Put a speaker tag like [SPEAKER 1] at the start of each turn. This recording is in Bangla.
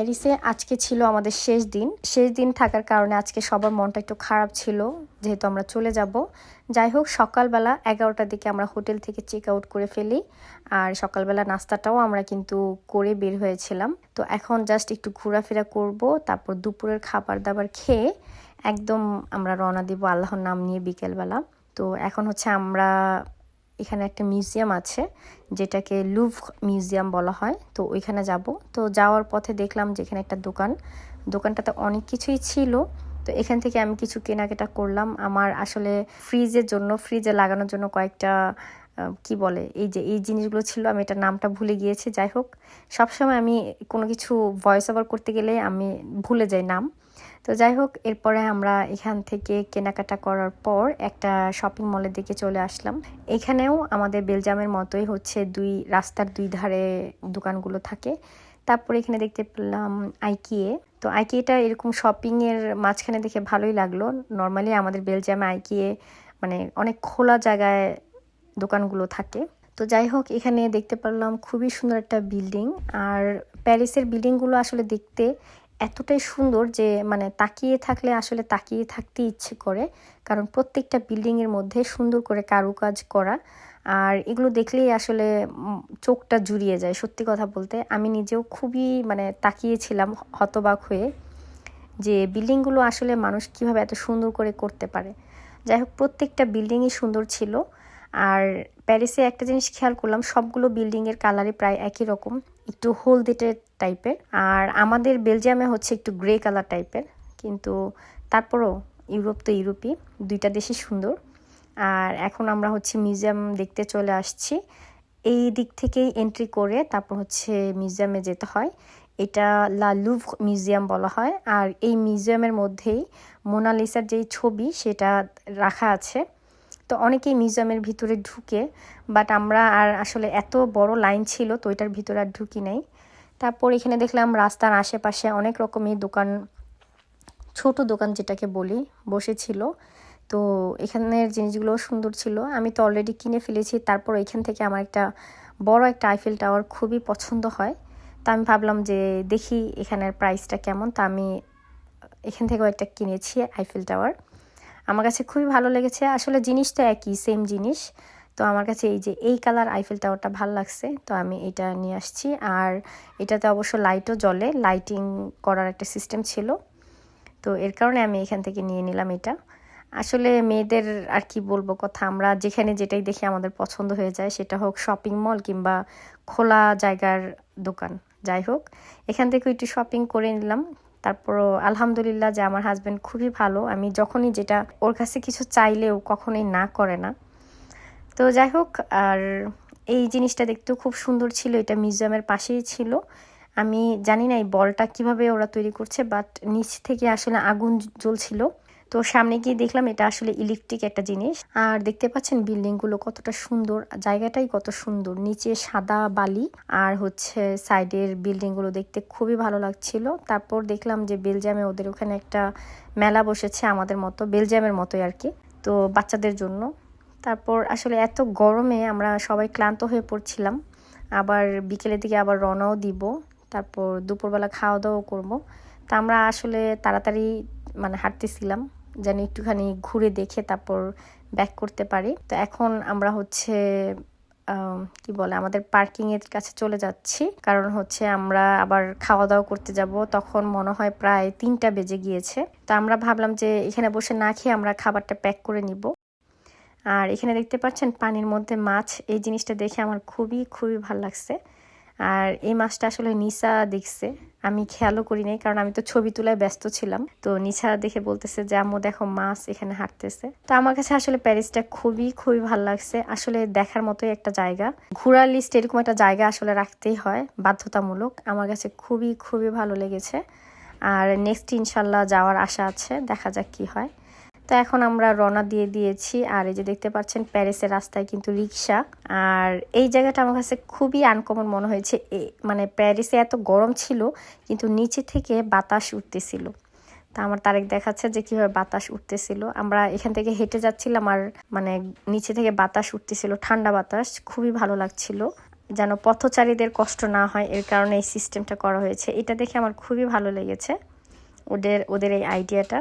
[SPEAKER 1] প্যারিসে আজকে ছিল আমাদের শেষ দিন। শেষ দিন থাকার কারণে আজকে সবার মনটা একটু খারাপ ছিল, যেহেতু আমরা চলে যাব। যাই হোক, সকালবেলা এগারোটার দিকে আমরা হোটেল থেকে চেক আউট করে ফেলি, আর সকালবেলা নাস্তাটাও আমরা কিন্তু করে বের হয়েছিলাম। তো এখন জাস্ট একটু ঘোরাফেরা করব, তারপর দুপুরের খাবার দাবার খেয়ে একদম আমরা রওনা দিব আল্লাহর নাম নিয়ে বিকেলবেলা। তো এখন হচ্ছে আমরা এখানে একটা মিউজিয়াম আছে, যেটাকে লুভ মিউজিয়াম বলা হয়। তো ওইখানে যাব। তো যাওয়ার পথে দেখলাম যে এখানে একটা দোকান। দোকানটাতে অনেক কিছুই ছিল। তো এখান থেকে আমি কিছু কেনাকাটা করলাম। আমার আসলে ফ্রিজের জন্য, ফ্রিজে লাগানোর জন্য কয়েকটা কি বলে, এই যে, এই জিনিসগুলো ছিল, আমি এটা নামটা ভুলে গিয়েছি। যাই হোক, সবসময় আমি কোনো কিছু ভয়েস ওভার করতে গেলে আমি ভুলে যাই নাম। তো যাই হোক, এরপরে আমরা এখান থেকে কেনাকাটা করার পর একটা শপিং মলের দিকে চলে আসলাম। এখানেও আমাদের বেলজামের মতোই হচ্ছে দুই, রাস্তার দুই ধারে দোকানগুলো থাকে। তারপরে এখানে দেখতে পেলাম আইকিয়ে তো আইকিয়েটা এরকম শপিংয়ের মাঝখানে দেখে ভালোই লাগল। নর্মালি আমাদের বেলজামে আইকিয়ে মানে অনেক খোলা জায়গায় দোকানগুলো থাকে। তো যাই হোক, এখানে দেখতে পারলাম খুবই সুন্দর একটা বিল্ডিং আর প্যারিসের বিল্ডিংগুলো আসলে দেখতে এতটাই সুন্দর যে মানে তাকিয়ে থাকলে আসলে তাকিয়ে থাকতে ইচ্ছে করে। কারণ প্রত্যেকটা বিল্ডিংয়ের মধ্যে সুন্দর করে কারুকাজ করা। আর এগুলো দেখলেই আসলে চোখটা জুড়িয়ে যায় সত্যি কথা বলতে। আমি নিজেও খুবই মানে তাকিয়েছিলাম হতবাক হয়ে যে বিল্ডিংগুলো আসলে মানুষ কীভাবে এত সুন্দর করে করতে পারে। যাই হোক, প্রত্যেকটা বিল্ডিংই সুন্দর ছিল। আর প্যারিসে একটা জিনিস খেয়াল করলাম, সবগুলো বিল্ডিংয়ের কালারই প্রায় একই রকম। একটু হলদেটে টাইপের। আর আমাদের বেলজিয়ামে হচ্ছে একটু গ্রে কালার টাইপের, কিন্তু তারপরও ইউরোপ তো ইউরোপই, দুইটা দেশই সুন্দর। আর এখন আমরা হচ্ছে মিউজিয়াম দেখতে চলে আসছি। এই দিক থেকেই এন্ট্রি করে তারপর হচ্ছে মিউজিয়ামে যেতে হয়। এটা লা লুভ মিউজিয়াম বলা হয়। আর এই মিউজিয়ামের মধ্যেই মোনালিসার যেই ছবি, সেটা রাখা আছে। তো অনেকেই মিউজিয়ামের ভিতরে ঢুকে বাট আমরা আর আসলে এত বড় লাইন ছিল তো এটার ভিতরে আর ঢুকি নাই। তারপর এখানে দেখলাম রাস্তার আশেপাশে অনেক রকমের দোকান, ছোট দোকান যেটাকে বলি, বসেছিল। তো এখানের জিনিসগুলো সুন্দর ছিল। আমি তো অলরেডি কিনে ফেলেছি। তারপর এখান থেকে আমার একটা বড় একটা আইফেল টাওয়ার খুবই পছন্দ হয়। তা আমি ভাবলাম যে দেখি এখানের প্রাইসটা কেমন। তা আমি এখান থেকেও একটা কিনেছি আইফেল টাওয়ার আমার কাছে খুবই ভালো লেগেছে। আসলে জিনিসটা একই সেম জিনিস। তো আমার কাছে এই যে এই কালার আইফেল টাওয়ারটা ভালো লাগছে, তো আমি এটা নিয়ে আসছি। আর এটাতে অবশ্য লাইটও জ্বলে লাইটিং করার একটা সিস্টেম ছিল। তো এর কারণে আমি এখান থেকে নিয়ে নিলাম এটা। আসলে মেয়েদের আর কি বলব কথা, আমরা যেখানে যেটাই দেখি আমাদের পছন্দ হয়ে যায়, সেটা হোক শপিং মল কিংবা খোলা জায়গার দোকান। যাই হোক, এখান থেকে একটু শপিং করে নিলাম। তারপরও আলহামদুলিল্লাহ যে আমার হাজব্যান্ড খুবই ভালো। আমি যখনই যেটা ওর কাছে কিছু চাইলেও কখনোই না করে না। তো যাই হোক, আর এই জিনিসটা দেখতেও খুব সুন্দর ছিল, এটা মিউজিয়ামের পাশেই ছিল। আমি জানি না এই বলটা কীভাবে ওরা তৈরি করছে বাট নিচ থেকে আসলে আগুন জ্বলছিল। তো সামনে গিয়ে দেখলাম এটা আসলে ইলেকট্রিক একটা জিনিস। আর দেখতে পাচ্ছেন বিল্ডিংগুলো কতটা সুন্দর, জায়গাটাই কত সুন্দর। নিচে সাদা বালি আর হচ্ছে সাইডের বিল্ডিংগুলো দেখতে খুবই ভালো লাগছিল। তারপর দেখলাম যে বেলজিয়ামে ওদের ওখানে একটা মেলা বসেছে আমাদের মতো বেলজিয়ামের মতোই আর কি, তো বাচ্চাদের জন্য। তারপর আসলে এত গরমে আমরা সবাই ক্লান্ত হয়ে পড়ছিলাম। আবার বিকেলের দিকে আবার রওনাও দিব, তারপর দুপুরবেলা খাওয়া দাওয়াও করব। তা আমরা আসলে তাড়াতাড়ি মানে হাঁটতেছিলাম। যেন একটুখানি ঘুরে দেখে তারপর ব্যাক করতে পারি। তো এখন আমরা হচ্ছে কি বলে, আমাদের পার্কিং এর কাছে চলে যাচ্ছি। কারণ হচ্ছে আমরা আবার খাওয়া দাওয়া করতে যাব। তখন মনে হয় প্রায় তিনটা বেজে গিয়েছে। তো আমরা ভাবলাম যে এখানে বসে না খেয়ে আমরা খাবারটা প্যাক করে নিব। আর এখানে দেখতে পাচ্ছেন পানির মধ্যে মাছ। এই জিনিসটা দেখে আমার খুবই খুবই ভালো লাগছে। আর এই মাছটা আসলে নিসা দেখছে। আমি খেয়ালও করি নাই, কারণ আমি তো ছবি তোলায় ব্যস্ত ছিলাম। তো নিশা দেখে বলতেছে যে, আম্মু, দেখো, মাছ এখানে হাঁটতেছে। তো আমার কাছে আসলে প্যারিসটা খুবই খুবই ভালো লাগছে। আসলে দেখার মতোই একটা জায়গা। ঘোরার লিস্ট এরকম একটা জায়গা আসলে রাখতেই হয়, বাধ্যতামূলক। আমার কাছে খুবই খুবই ভালো লেগেছে। আর নেক্সট ইনশাল্লাহ যাওয়ার আশা আছে, দেখা যাক কি হয়। তো এখন আমরা রওনা দিয়ে দিয়েছি। আর এই যে দেখতে পাচ্ছেন প্যারিসের রাস্তায় কিন্তু রিক্সা আর এই জায়গাটা আমার কাছে খুবই আনকমন মনে হয়েছে। মানে প্যারিসে এত গরম ছিল, কিন্তু নিচে থেকে বাতাস উঠতেছিল। তা আমার তারেক দেখাচ্ছে যে কীভাবে বাতাস উঠতেছিল। আমরা এখান থেকে হেঁটে যাচ্ছিলাম আর মানে নিচে থেকে বাতাস উঠতেছিল, ঠান্ডা বাতাস। খুবই ভালো লাগছিল। যেন পথচারীদের কষ্ট না হয়, এর কারণে এই সিস্টেমটা করা হয়েছে। এটা দেখে আমার খুবই ভালো লেগেছে। ওদের ওদের এই আইডিয়াটা